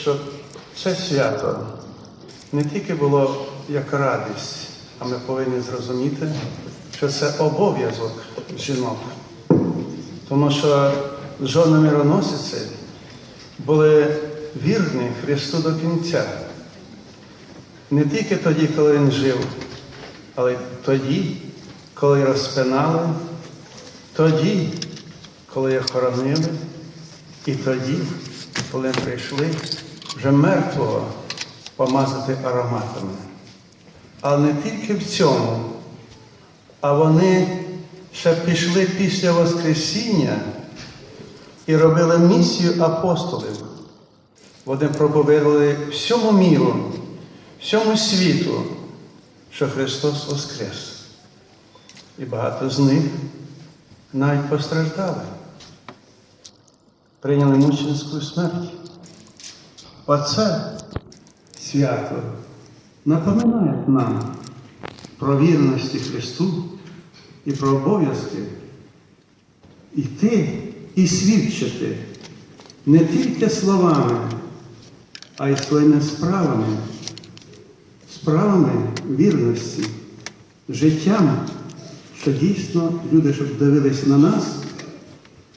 щоб це свято не тільки було як радість, а ми повинні зрозуміти, що це обов'язок жінок. Тому що жони мироносиці були вірні Христу до кінця. Не тільки тоді, коли він жив, але тоді, коли розпинали, тоді, коли його хоронили, і тоді, коли прийшли вже мертвого помазати ароматами. Але не тільки в цьому, а вони ще пішли після Воскресіння і робили місію апостолів. Вони проповідували всьому міру, всьому світу, що Христос Воскрес. І багато з них навіть постраждали, прийняли мученську смерть. Оце свято напоминає нам про вірності Христу і про обов'язки йти і свідчити не тільки словами, а й своїми справами, справами вірності, життям, що дійсно люди, щоб дивились на нас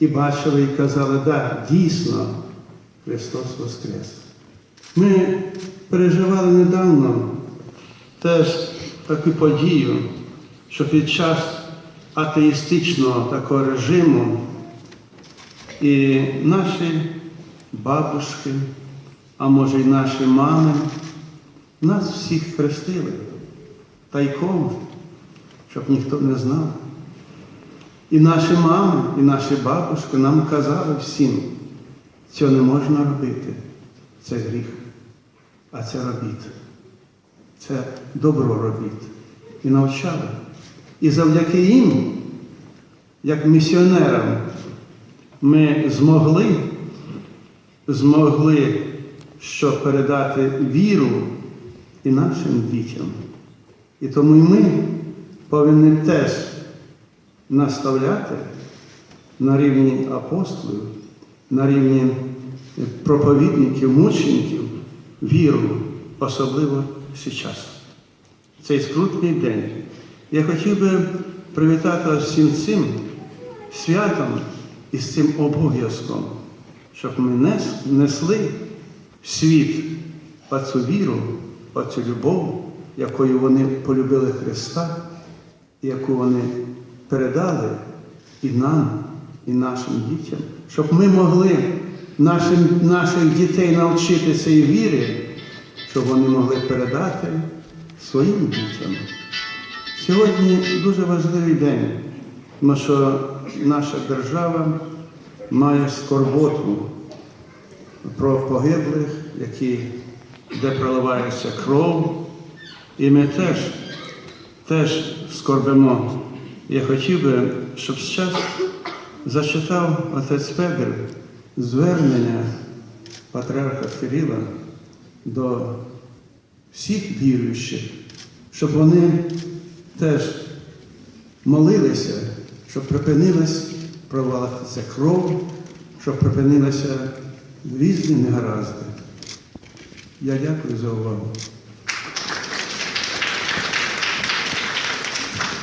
і бачили і казали, да, дійсно, Христос Воскрес. Ми переживали недавно теж таку подію, що під час атеїстичного такого режиму і наші бабушки, а може й наші мами, нас всіх хрестили тайком, щоб ніхто не знав. І наші мами, і наші бабушки нам казали всім, цього не можна робити. Це гріх. А це робіть. Це добро робіть. І навчали. І завдяки їм, як місіонерам, ми змогли, змогли що передати віру і нашим дітям. І тому і ми повинні теж наставляти на рівні апостолів, на рівні проповідників, мучеників віру, особливо зараз. Цей скрутний день. Я хотів би привітати вас всім цим святом і з цим обов'язком, щоб ми несли в світ оцю віру, оцю любов, якою вони полюбили Христа, яку вони передали і нам, і нашим дітям, щоб ми могли нашим, наших дітей навчити цієї віри, щоб вони могли передати своїм дітям. Сьогодні дуже важливий день, тому що наша держава має скорботу про погиблих, які, де проливається кров. І ми теж, теж скорбимо. Я хотів би, щоб зараз зачитав отець Федір звернення патріарха Кирила до всіх віруючих, щоб вони теж молилися, щоб припинилась провалитися кров, щоб припинилися різні негаразди. Я дякую за увагу.